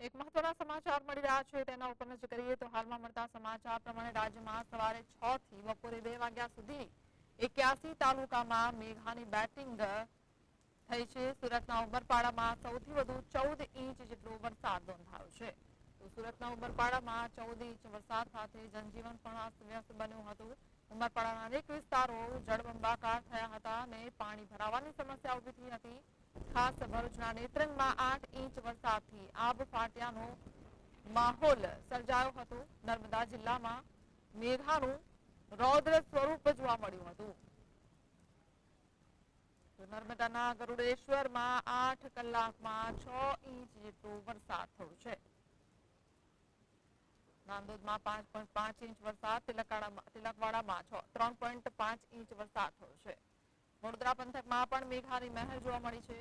એક મહત્વના સમાચાર મળી રહ્યા છે. તેના ઉપર નજર કરીએ તો હાલમાં મળતા સમાચાર પ્રમાણે રાજ્યમાં સવારે છ થી બપોરે બે વાગ્યા સુધી એક્યાસી તાલુકામાં મેઘાની બેટિંગ થઈ છે. સુરતના ઉમરપાડામાં સૌથી વધુ ચૌદ ઇંચ જેટલો વરસાદ નોંધાયો છે. તો સુરતના ઉમરપાડામાં ચૌદ ઇંચ વરસાદ સાથે જનજીવન પણ અસ્તવ્યસ્ત બન્યું હતું. ઉમરપાડાના અનેક વિસ્તારો જળબંબાકાર થયા હતા અને પાણી ભરાવાની સમસ્યા ઊભી થઈ હતી. ખાસ ભરૂચના નેત્રંગમાં આઠ ઇંચ વરસાદથી આબ ફાટ્યાનો માહોલ સર્જાયો હતો. નર્મદા જિલ્લામાં મેઘાનું રૌદ્ર સ્વરૂપ જોવા મળ્યું હતું. નર્મદાના ગરુડેશ્વરમાં આઠ કલાકમાં છ ઇંચ જેટલો વરસાદ થયો છે. નાંદોદમાં પાંચ પોઈન્ટ પાંચ ઇંચ વરસાદ, તિલકવાડામાં છ ત્રણ પોઈન્ટ પાંચ ઇંચ વરસાદ થયો છે. વડોદરા પંથકમાં પણ મેઘાની મહેર જોવા મળી છે.